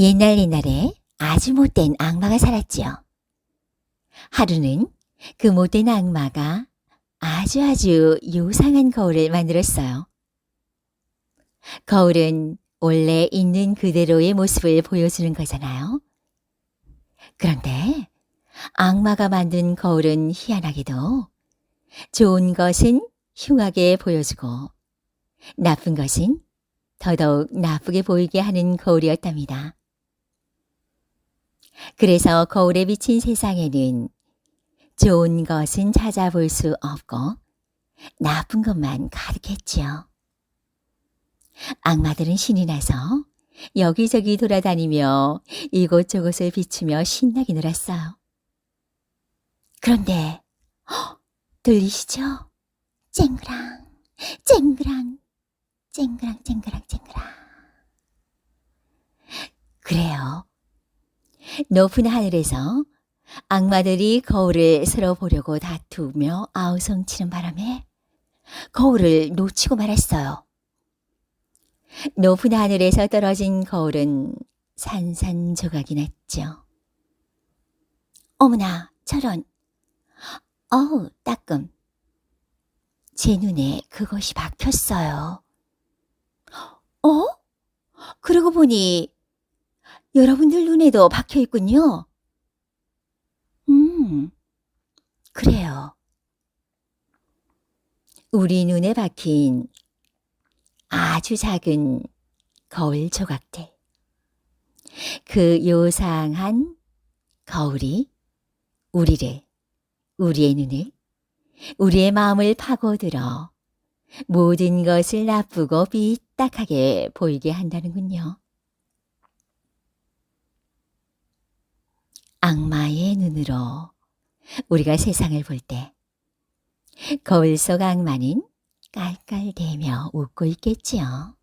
옛날 옛날에 아주 못된 악마가 살았지요. 하루는 그 못된 악마가 아주 아주 요상한 거울을 만들었어요. 거울은 원래 있는 그대로의 모습을 보여주는 거잖아요. 그런데 악마가 만든 거울은 희한하게도 좋은 것은 흉하게 보여주고 나쁜 것은 더더욱 나쁘게 보이게 하는 거울이었답니다. 그래서 거울에 비친 세상에는 좋은 것은 찾아볼 수 없고 나쁜 것만 가득했지요. 악마들은 신이 나서 여기저기 돌아다니며 이곳저곳을 비추며 신나게 놀았어요. 그런데 헉, 들리시죠? 쨍그랑 쨍그랑 쨍그랑 쨍그랑 쨍그랑 그래요. 높은 하늘에서 악마들이 거울을 서로 보려고 다투며 아우성치는 바람에 거울을 놓치고 말았어요. 높은 하늘에서 떨어진 거울은 산산조각이 났죠. 어머나, 저런. 어우, 따끔. 제 눈에 그것이 박혔어요. 어? 그러고 보니 여러분들 눈에도 박혀 있군요. 음, 그래요. 우리 눈에 박힌 아주 작은 거울 조각들. 그 요상한 거울이 우리를, 우리의 눈을, 우리의 마음을 파고들어 모든 것을 나쁘고 삐딱하게 보이게 한다는군요. 악마의 눈으로 우리가 세상을 볼 때 거울 속 악마는 깔깔대며 웃고 있겠지요.